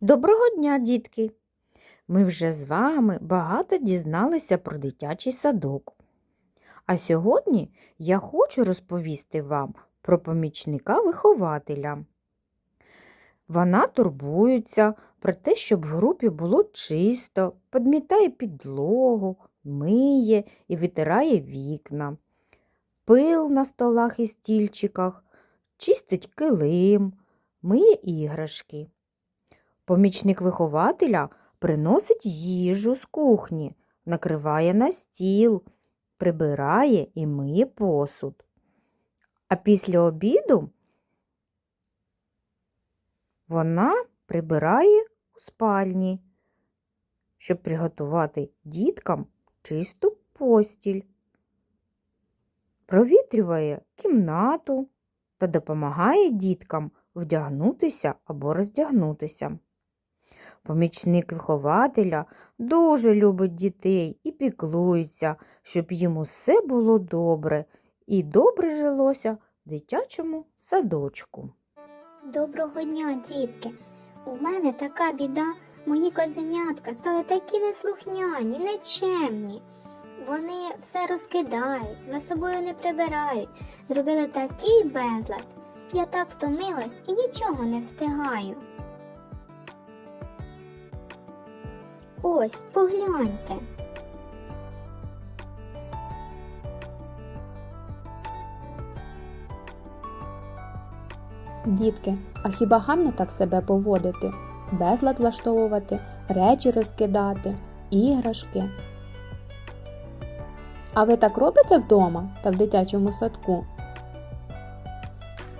Доброго дня, дітки! Ми вже з вами багато дізналися про дитячий садок. А сьогодні я хочу розповісти вам про помічника вихователя. Вона турбується про те, щоб в групі було чисто, підмітає підлогу, миє і витирає вікна, пил на столах і стільчиках, чистить килим, миє іграшки. Помічник вихователя приносить їжу з кухні, накриває на стіл, прибирає і миє посуд. А після обіду вона прибирає у спальні, щоб приготувати діткам чисту постіль, провітрює кімнату та допомагає діткам вдягнутися або роздягнутися. Помічник вихователя дуже любить дітей і піклується, щоб йому все було добре і добре жилося дитячому садочку. Доброго дня, дітки. У мене така біда. Мої козенятка стали такі неслухняні, нечемні. Вони все розкидають, за собою не прибирають. Зробили такий безлад. Я так втомилась і нічого не встигаю. Ось, погляньте. Дітки, а хіба гарно так себе поводити? Безлад влаштовувати, речі розкидати, іграшки. А ви так робите вдома та в дитячому садку?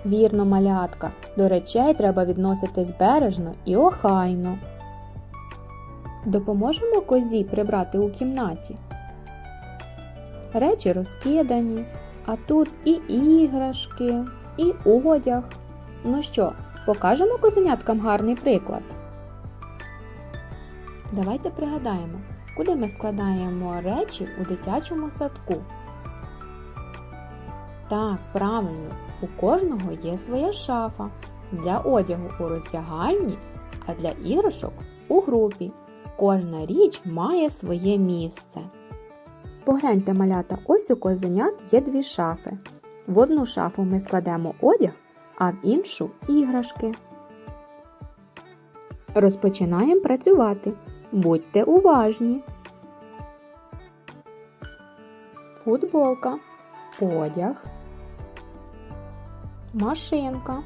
Вірно, малятка, до речей треба відноситись бережно і охайно. Допоможемо козі прибрати у кімнаті. Речі розкидані, а тут і іграшки, і одяг. Ну що, покажемо козеняткам гарний приклад? Давайте пригадаємо, куди ми складаємо речі у дитячому садку. Так, правильно, у кожного є своя шафа для одягу у роздягальні, а для іграшок у групі. Кожна річ має своє місце. Погляньте, малята, ось у козенят є дві шафи. В одну шафу ми складемо одяг, а в іншу іграшки. Розпочинаємо працювати. Будьте уважні. Футболка, одяг, машинка,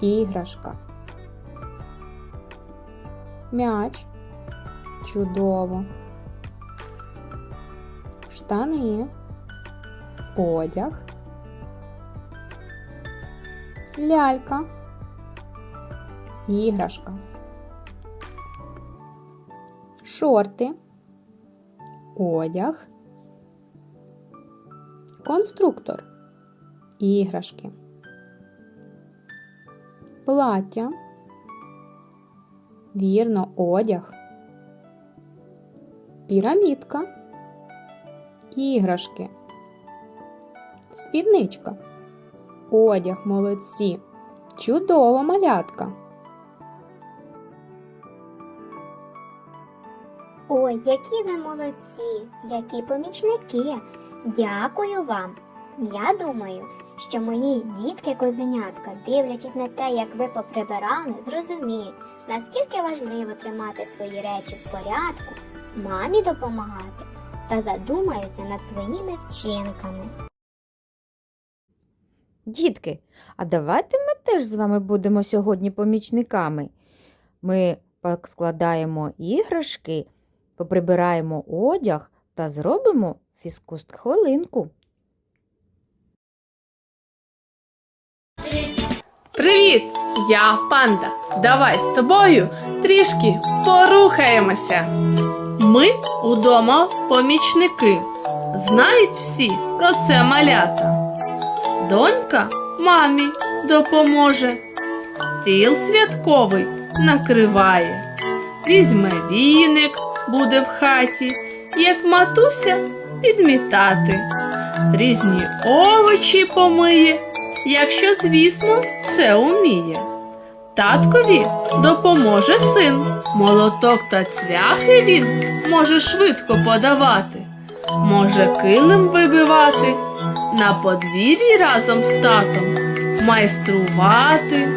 іграшка. М'яч. Чудово. Штани, одяг, лялька, іграшка, шорти, одяг, конструктор, іграшки, плаття, вірно, одяг, пірамідка, іграшки, спідничка. Одяг, молодці. Чудова малятка. Ой, які ви молодці, які помічники. Дякую вам. Я думаю, що мої дітки-козенятка, дивлячись на те, як ви поприбирали, зрозуміють, наскільки важливо тримати свої речі в порядку, мамі допомагати та задумаються над своїми вчинками. Дітки, а давайте ми теж з вами будемо сьогодні помічниками. Ми складаємо іграшки, поприбираємо одяг та зробимо фізкуст хвилинку. Привіт! Я панда. Давай з тобою трішки порухаємося. Ми удома помічники. Знають всі про це малята. Донька мамі допоможе. Стіл святковий накриває. Візьме віник, буде в хаті, як матуся підмітати. Різні овочі помиє, якщо, звісно, це уміє. Таткові допоможе син. Молоток та цвяхи він може швидко подавати, може килим вибивати, на подвір'ї разом з татом майструвати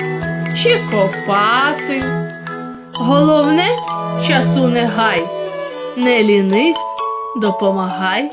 чи копати. Головне, часу не гай, не лінись, допомагай.